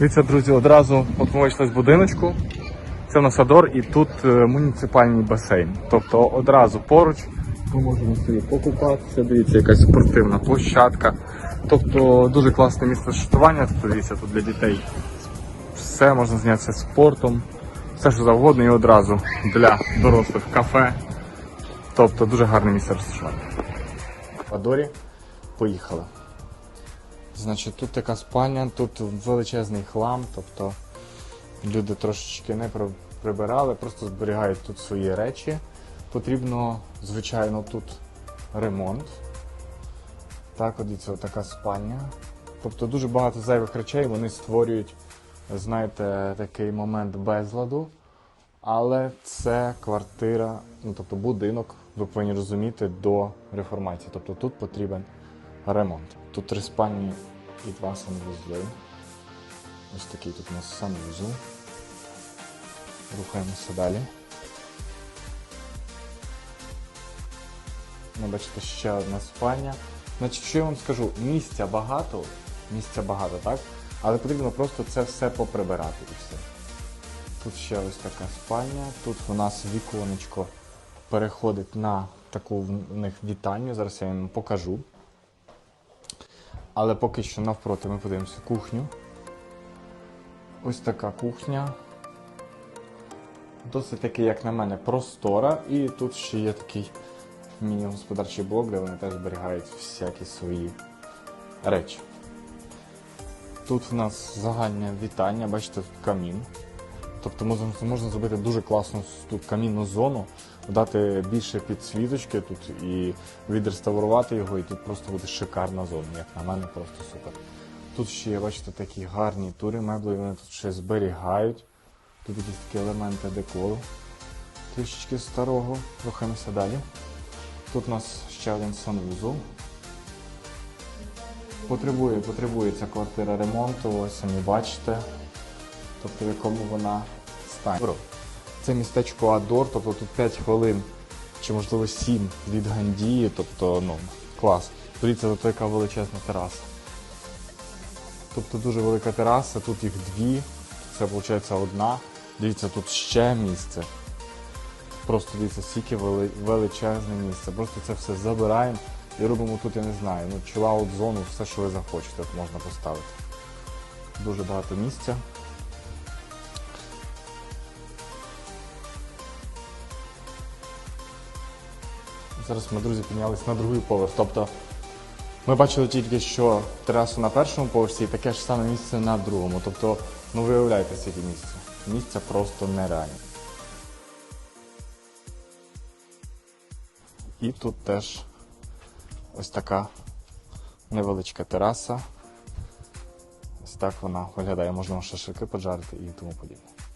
Дивіться, друзі, одразу ми вийшли з будиночку. Це у нас і тут е, муніципальний басейн. Тобто одразу поруч ми можемо собі покупатися. Дивіться, якась спортивна площадка. Тобто дуже класне місце розташування. Тут дивіться, тут для дітей все можна зайнятися спортом, все що завгодно і одразу для дорослих кафе. Тобто дуже гарне місце розташування. В Адорі поїхали. Значить, тут така спальня, тут величезний хлам, тобто люди трошечки не прибирали, просто зберігають тут свої речі. Потрібно, звичайно, тут ремонт. Так, дивіться, така спальня. Тобто дуже багато зайвих речей вони створюють, знаєте, такий момент безладу. Але це квартира, ну тобто будинок, ви повинні розуміти, до реформації. Тобто тут потрібен ремонт. Тут три спальні і два санвузли. Ось такий тут у нас санвузол. Рухаємося далі. Ну, бачите, ще одна спальня. Значить, що я вам скажу, місця багато, місця багато, так? Але потрібно просто це все поприбирати і все. Тут ще ось така спальня. Тут у нас віконечко переходить на таку в них вітальню. Зараз я вам покажу. Але поки що навпроти ми подивимося кухню. Ось така кухня. Досить таки, як на мене, простора. І тут ще є такий міні-господарчий блок, де вони теж зберігають всякі свої речі. Тут в нас загальне вітання, бачите, тут камін. Тобто можна, зробити дуже класну тут камінну зону, дати більше підсвіточки тут і відреставрувати його, і тут просто буде шикарна зона, як на мене, просто супер. Тут ще бачите, такі гарні тури меблі, вони тут ще зберігають. Тут якісь такі елементи декору. Трішечки старого, рухаємося далі. Тут у нас ще один санвузол. Потребує, потребує ця квартира ремонту, ось самі бачите. Тобто в якому вона стані. Це містечко Адор, тобто тут 5 хвилин чи можливо 7 від Гандії, тобто ну, клас. Дивіться, тут яка величезна тераса. Тобто дуже велика тераса, тут їх дві, це виходить одна. Дивіться, тут ще місце. Просто дивіться, стільки величезне місце. Просто це все забираємо і робимо тут, я не знаю, ну чилаут зону, все, що ви захочете, можна поставити. Дуже багато місця. Зараз ми, друзі, піднялись на другий поверх. Тобто ми бачили тільки, що терасу на першому поверсі і таке ж саме місце на другому. Тобто, ну виявляєте, скільки місця. Місця просто нереальне. І тут теж ось така невеличка тераса. Ось так вона виглядає, можна шашлики поджарити і тому подібне.